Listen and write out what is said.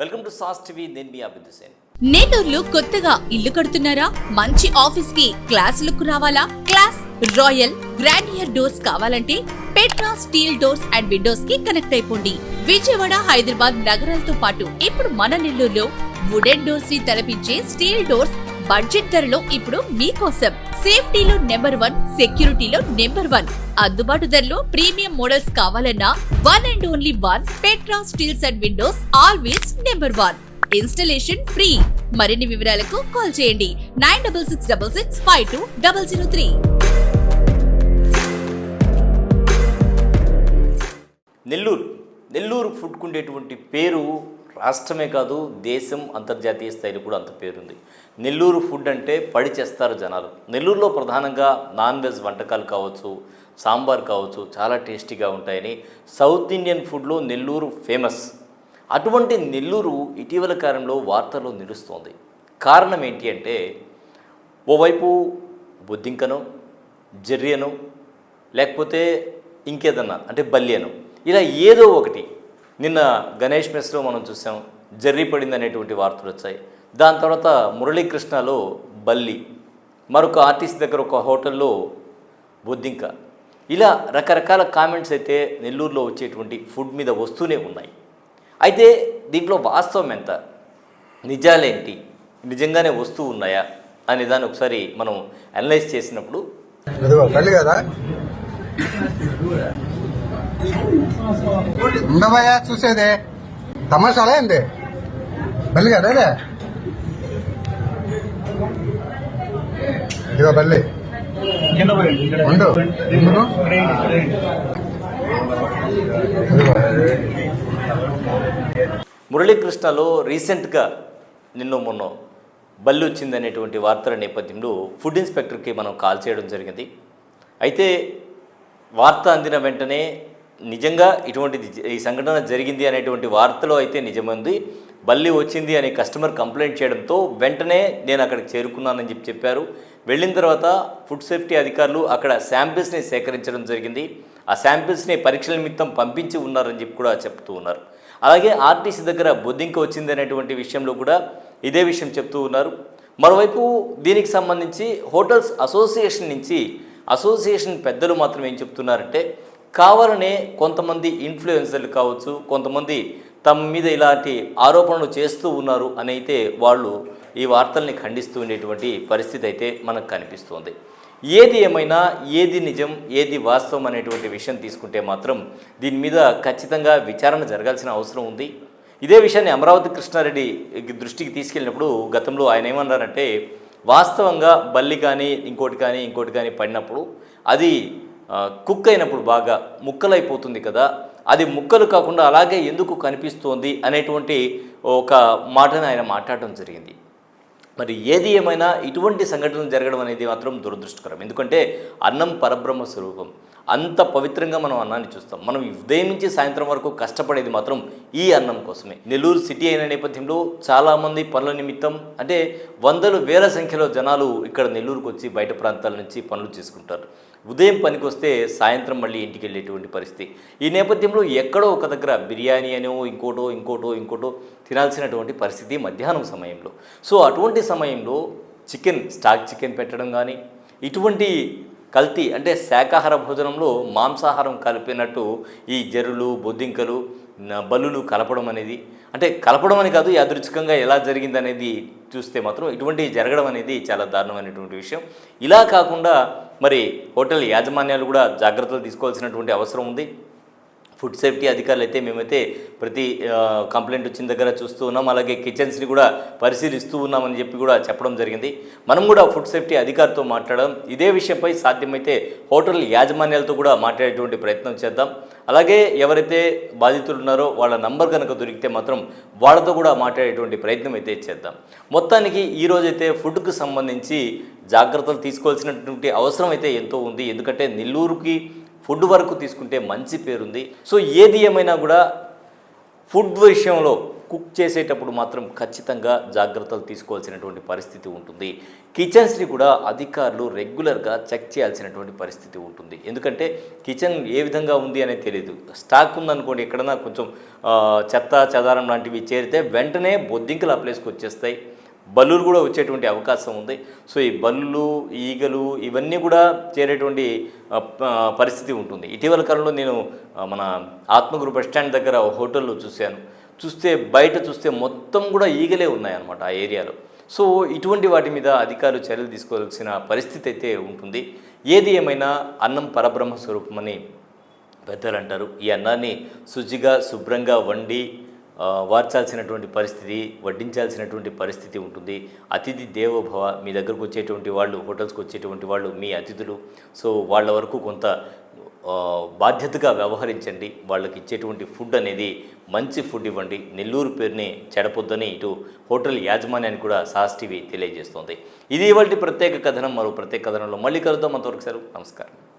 Welcome to sauce TV నేను మీ అభిద్ హుసేన్ నేటూర్లో కొత్తగా ఇల్లు కడుతున్నారా? మంచి ఆఫీస్కి క్లాస్ లుక్ రావాలా? క్లాస్ రాయల్ గ్రాండియర్ డోర్స్ కావాలంటే పెట్రా స్టీల్ డోర్స్ అండ్ విండోస్కి కనెక్ట్ అయిపోండి. విజయవాడ హైదరాబాద్ నగరాలతో పాటు ఇప్పుడు మన నెల్లూరులో వుడెన్ డోర్స్ని తలపించే స్టీల్ డోర్స్ బడ్జెట్ ధరలో ఇప్పుడు మీకోసం. సేఫ్టీలో నెంబర్ వన్ సెక్యూరిటీలో నెంబర్ వన్. అందుబాటు ధరలో ప్రీమియం మోడల్స్ కావాలన్నా one and only one Petra steels and windows always number one. Installation free. మరిన్ని వివరాలకు కాల్ చేయండి. Nine double six double six five two double zero three. Nellore. Nellore ఫుడ్కు ఉండేటువంటి పేరు రాష్ట్రమే కాదు దేశం అంతర్జాతీయ స్థాయిలో కూడా అంత పేరుంది. నెల్లూరు ఫుడ్ అంటే పడి చేస్తారు జనాలు. నెల్లూరులో ప్రధానంగా నాన్ వెజ్ వంటకాలు కావచ్చు సాంబార్ కావచ్చు చాలా టేస్టీగా ఉంటాయని సౌత్ ఇండియన్ ఫుడ్లో నెల్లూరు ఫేమస్. అటువంటి నెల్లూరు ఇటీవల కాలంలో వార్తల్లో నిలుస్తోంది. కారణం ఏంటి అంటే ఓవైపు బొద్దింకను జర్రియను లేకపోతే ఇంకేదన్నా అంటే బల్యను ఇలా ఏదో ఒకటి నిన్న గణేష్ మెస్లో మనం చూసాం జర్రి పడింది అనేటువంటి వార్తలు వచ్చాయి. దాని తర్వాత మురళీకృష్ణలో బల్లి మరొక ఆర్టిస్ట్ దగ్గర ఒక హోటల్లో బొద్దింక. ఇలా రకరకాల కామెంట్స్ అయితే నెల్లూరులో వచ్చేటువంటి ఫుడ్ మీద వస్తూనే ఉన్నాయి. అయితే దీంట్లో వాస్తవం ఎంత? నిజాలేంటి? నిజంగానే వస్తూ ఉన్నాయా? అనే దాన్ని ఒకసారి మనం అనలైజ్ చేసినప్పుడు ఉండవయ్యా చూసేదే. తమాషాలే ఏంది? బల్లి కదా ఇదే? బల్లి. ఉండు. మురళీకృష్ణలో రీసెంట్గా నిన్న మొన్న బల్లి వచ్చింది అనేటువంటి వార్తల నేపథ్యంలో ఫుడ్ ఇన్స్పెక్టర్కి మనం కాల్ చేయడం జరిగింది. అయితే వార్త అందిన వెంటనే నిజంగా ఇటువంటిది ఈ సంఘటన జరిగింది అనేటువంటి వార్తలో అయితే నిజమంది. బల్లి వచ్చింది అని కస్టమర్ కంప్లైంట్ చేయడంతో వెంటనే నేను అక్కడికి చేరుకున్నానని చెప్పి చెప్పారు. వెళ్ళిన తర్వాత ఫుడ్ సేఫ్టీ అధికారులు అక్కడ శాంపిల్స్ని సేకరించడం జరిగింది. ఆ శాంపిల్స్ని పరీక్షల నిమిత్తం పంపించి ఉన్నారని చెప్పి కూడా చెప్తూ ఉన్నారు. అలాగే ఆర్టీసీ దగ్గర బొద్దింక వచ్చింది అనేటువంటి విషయంలో కూడా ఇదే విషయం చెప్తూ ఉన్నారు. మరోవైపు దీనికి సంబంధించి హోటల్స్ అసోసియేషన్ నుంచి అసోసియేషన్ పెద్దలు మాత్రం ఏం చెప్తున్నారంటే కావాలనే కొంతమంది ఇన్ఫ్లుయెన్సర్లు కావచ్చు కొంతమంది తమ మీద ఇలాంటి ఆరోపణలు చేస్తూ ఉన్నారు అని అయితే వాళ్ళు ఈ వార్తల్ని ఖండిస్తూ ఉండేటువంటి పరిస్థితి అయితే మనకు కనిపిస్తుంది. ఏది ఏమైనా ఏది నిజం ఏది వాస్తవం అనేటువంటి విషయం తీసుకుంటే మాత్రం దీని మీద ఖచ్చితంగా విచారణ జరగాల్సిన అవసరం ఉంది. ఇదే విషయాన్ని అమరావతి కృష్ణారెడ్డి దృష్టికి తీసుకెళ్ళినప్పుడు గతంలో ఆయన ఏమన్నారంటే వాస్తవంగా బల్లి కానీ ఇంకోటి కానీ ఇంకోటి కానీ పడినప్పుడు అది కుక్ అయినప్పుడు బాగా ముక్కలైపోతుంది కదా. అది ముక్కలు కాకుండా అలాగే ఎందుకు కనిపిస్తోంది అనేటువంటి ఒక మాటను ఆయన మాట్లాడడం జరిగింది. మరి ఏది ఏమైనా ఇటువంటి సంఘటనలు జరగడం అనేది మాత్రం దురదృష్టకరం. ఎందుకంటే అన్నం పరబ్రహ్మ స్వరూపం. అంత పవిత్రంగా మనం అన్నాన్ని చూస్తాం. మనం ఉదయం నుంచి సాయంత్రం వరకు కష్టపడేది మాత్రం ఈ అన్నం కోసమే. నెల్లూరు సిటీ అయిన నేపథ్యంలో చాలామంది పనుల నిమిత్తం అంటే వందలు వేల సంఖ్యలో జనాలు ఇక్కడ నెల్లూరుకు వచ్చి బయట ప్రాంతాల నుంచి పనులు చేసుకుంటారు. ఉదయం పనికి వస్తే సాయంత్రం మళ్ళీ ఇంటికి వెళ్ళేటువంటి పరిస్థితి. ఈ నేపథ్యంలో ఎక్కడో ఒక దగ్గర బిర్యానీ అనో ఇంకోటో ఇంకోటో ఇంకోటో తినాల్సినటువంటి పరిస్థితి మధ్యాహ్నం సమయంలో. సో అటువంటి సమయంలో చికెన్ స్టాక్ చికెన్ పెట్టడం కానీ ఇటువంటి కల్తీ అంటే శాకాహార భోజనంలో మాంసాహారం కలిపినట్టు ఈ జరులు బొద్దింకలు బలులు బల్లులు కలపడం అనేది అంటే కలపడం అని కాదు యాదృచ్ఛికంగా ఎలా జరిగింది అనేది చూస్తే మాత్రం ఇటువంటి జరగడం అనేది చాలా దారుణమైనటువంటి విషయం. ఇలా కాకుండా మరి హోటల్ యాజమాన్యాలు కూడా జాగ్రత్తలు తీసుకోవాల్సినటువంటి అవసరం ఉంది. ఫుడ్ సేఫ్టీ అధికారులు అయితే మేమైతే ప్రతి కంప్లైంట్ వచ్చిన దగ్గర చూస్తూ ఉన్నాం. అలాగే కిచెన్స్ని కూడా పరిశీలిస్తూ ఉన్నామని చెప్పి కూడా చెప్పడం జరిగింది. మనం కూడా ఫుడ్ సేఫ్టీ అధికారితో మాట్లాడడం ఇదే విషయంపై సాధ్యమైతే హోటల్ యాజమాన్యాలతో కూడా మాట్లాడేటువంటి ప్రయత్నం చేద్దాం. అలాగే ఎవరైతే బాధితులు ఉన్నారో వాళ్ళ నంబర్ కనుక దొరికితే మాత్రం వాళ్ళతో కూడా మాట్లాడేటువంటి ప్రయత్నం అయితే చేద్దాం. మొత్తానికి ఈరోజైతే ఫుడ్కు సంబంధించి జాగ్రత్తలు తీసుకోవాల్సినటువంటి అవసరం అయితే ఎంతో ఉంది. ఎందుకంటే నెల్లూరుకి ఫుడ్ వరకు తీసుకుంటే మంచి పేరుంది. సో ఏది ఏమైనా కూడా ఫుడ్ విషయంలో కుక్ చేసేటప్పుడు మాత్రం ఖచ్చితంగా జాగ్రత్తలు తీసుకోవాల్సినటువంటి పరిస్థితి ఉంటుంది. కిచెన్స్ని కూడా అధికారులు రెగ్యులర్గా చెక్ చేయాల్సినటువంటి పరిస్థితి ఉంటుంది. ఎందుకంటే కిచెన్ ఏ విధంగా ఉంది అనేది తెలియదు స్టాక్ ఉందనుకోండి ఎక్కడన్నా కొంచెం చెత్త చెదారం లాంటివి చేరితే వెంటనే బొద్దింకలు ఆ ప్లేస్కి వచ్చేస్తాయి. బల్లులు కూడా వచ్చేటువంటి అవకాశం ఉంది. సో ఈ బల్లులు ఈగలు ఇవన్నీ కూడా చేరేటువంటి పరిస్థితి ఉంటుంది. ఇటీవల కాలంలో నేను మన ఆత్మగురు బస్ స్టాండ్ దగ్గర హోటల్లో చూశాను. చూస్తే బయట చూస్తే మొత్తం కూడా ఈగలే ఉన్నాయన్నమాట ఆ ఏరియాలో. సో ఇటువంటి వాటి మీద అధికారులు చర్యలు తీసుకోవాల్సిన పరిస్థితి అయితే ఉంటుంది. ఏది ఏమైనా అన్నం పరబ్రహ్మ స్వరూపమని పెద్దలు అంటారు ఈ అన్నాన్ని శుచిగా శుభ్రంగా వండి వార్చాల్సినటువంటి పరిస్థితి వడ్డించాల్సినటువంటి పరిస్థితి ఉంటుంది. అతిథి దేవోభవ మీ దగ్గరకు వచ్చేటువంటి వాళ్ళు హోటల్స్కి వచ్చేటువంటి వాళ్ళు మీ అతిథులు. సో వాళ్ళ వరకు కొంత బాధ్యతగా వ్యవహరించండి. వాళ్ళకి ఇచ్చేటువంటి ఫుడ్ అనేది మంచి ఫుడ్ ఇవ్వండి. నెల్లూరు పేరుని చెడపొద్దని ఇటు హోటల్ యాజమాన్యాన్ని కూడా సాస్ టీవీ తెలియజేస్తోంది. ఇది ఇవాళ ప్రత్యేక కథనం. మరో ప్రత్యేక కథనంలో మళ్ళీ కలుద్దాం అంతవరకు సార్. నమస్కారం.